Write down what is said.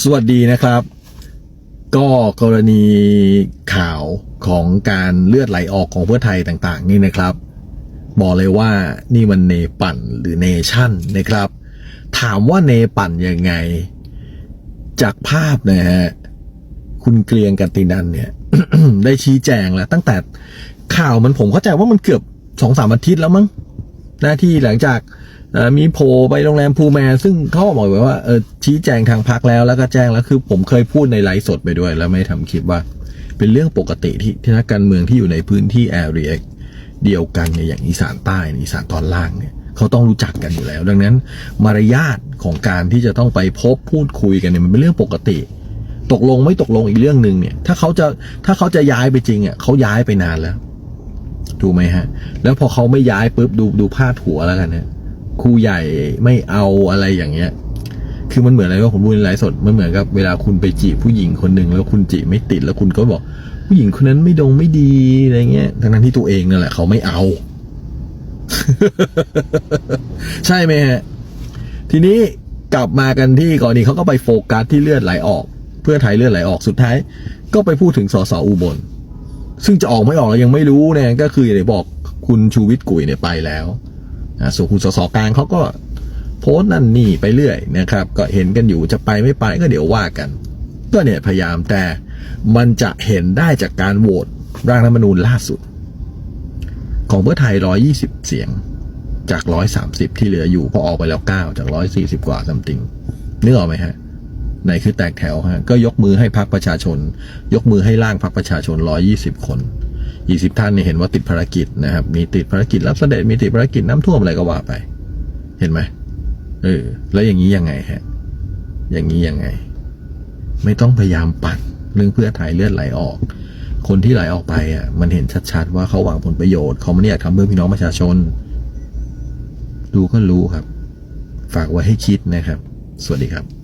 สวัสดีนะครับ ก็กรณีข่าวของการเลือดไหลออกของเพื่อไทยต่างๆ นี่นะครับ บอกเลยว่านี่มันเนปั่นหรือเนชั่นนะครับ ถามว่าเนปั่นยังไง จากภาพนะฮะคุณเกรียงกันตินันเนี่ย ได้ชี้แจงแล้วตั้งแต่ข่าวมันผมเข้าใจว่ามันเกือบสองสามอาทิตย์แล้วมั้ง หน้าที่หลังจากมีโผล่ไปโรงแรมพูแมนซึ่งเขาบอกไว้ว่าเออชี้แจงทางพักแล้วแล้วก็แจ้งแล้วคือผมเคยพูดในไลฟ์สดไปด้วย แล้วไม่ทำคลิปว่า เป็นเรื่องปกติที่ที่นักการเมืองที่อยู่ในพื้นที่แอเรียเดียวกันเนี่ยอย่างอีสานใต้อีสานตอนล่างเนี่ยเขาต้องรู้จักกันอยู่แล้ว ดังนั้น มารยาทของการที่จะต้องไปพบพูดคุยกันเนี่ยมันเป็นเรื่องปกติ ตกลงไม่ตกลงอีกเรื่องหนึ่งเนี่ยถ้าเขาจะถ้าเขาจะย้ายไปจริงอะเขาย้ายไปนานแล้ว ถูกไหมฮะ แล้วพอเขาไม่ย้ายปุ๊บดูดูพาดหัวแล้วกันนะครูใหญ่ไม่เอาอะไรอย่างเงี้ย คือมันเหมือนอะไรว่าผมพูดในไลฟ์สดมันเหมือนกับเวลาคุณไปจีบผู้หญิงคนหนึ่งแล้วคุณจีบไม่ติดแล้วคุณก็บอก ผู้หญิงคนนั้นไม่ดงไม่ดีอะไรเงี้ยทั้งนั้นที่ตัวเองนั่นแหละเขาไม่เอา ใช่ไหมฮะทีนี้กลับมากันที่กรณีเขาก็ไปโฟกัสที่เลือดไหลออก เพื่อไทยเลือดไหลออกสุดท้าย ก็ไปพูดถึงสสอุบล ซึ่งจะออกไม่ออกเรายังไม่รู้เนี่ยก็คืออย่างที่บอกคุณชูวิทย์กุยเนี่ยไปแล้วนะส่วนคุณสสกลางเขาก็โพสต์นั่นนี่ไปเรื่อยนะครับ ก็เห็นกันอยู่จะไปไม่ไปก็เดี๋ยวว่ากัน ก็เนี่ยพยายามแต่มันจะเห็นได้จากการโหวตร่างรัฐธรรมนูญล่าสุด ของเพื่อไทย 120 เสียงจาก 130 ที่เหลืออยู่พอออกไปแล้ว 9 จาก 140 กว่าซัมติงนึกออกไหมฮะ ไหนคือแตกแถวฮะก็ยกมือให้พักประชาชน ยกมือให้ร่างพักประชาชน 120 คน20ท่านเนี่ยเห็นว่าติดภารกิจนะครับ มีติดภารกิจรับเสด็จมีติดภารกิจน้ำท่วมอะไรก็ว่าไป เห็นไหมเออแล้วอย่างนี้ยังไงฮะอย่างนี้ยังไง ไม่ต้องพยายามปัดเรื่องเพื่อไทยเลือดไหลออก คนที่ไหลออกไปอะมันเห็นชัดๆว่าเขาหวังผลประโยชน์เขาไม่ได้อยากทำเพื่อพี่น้องประชาชน ดูก็รู้ครับ ฝากไว้ให้คิดนะครับ สวัสดีครับ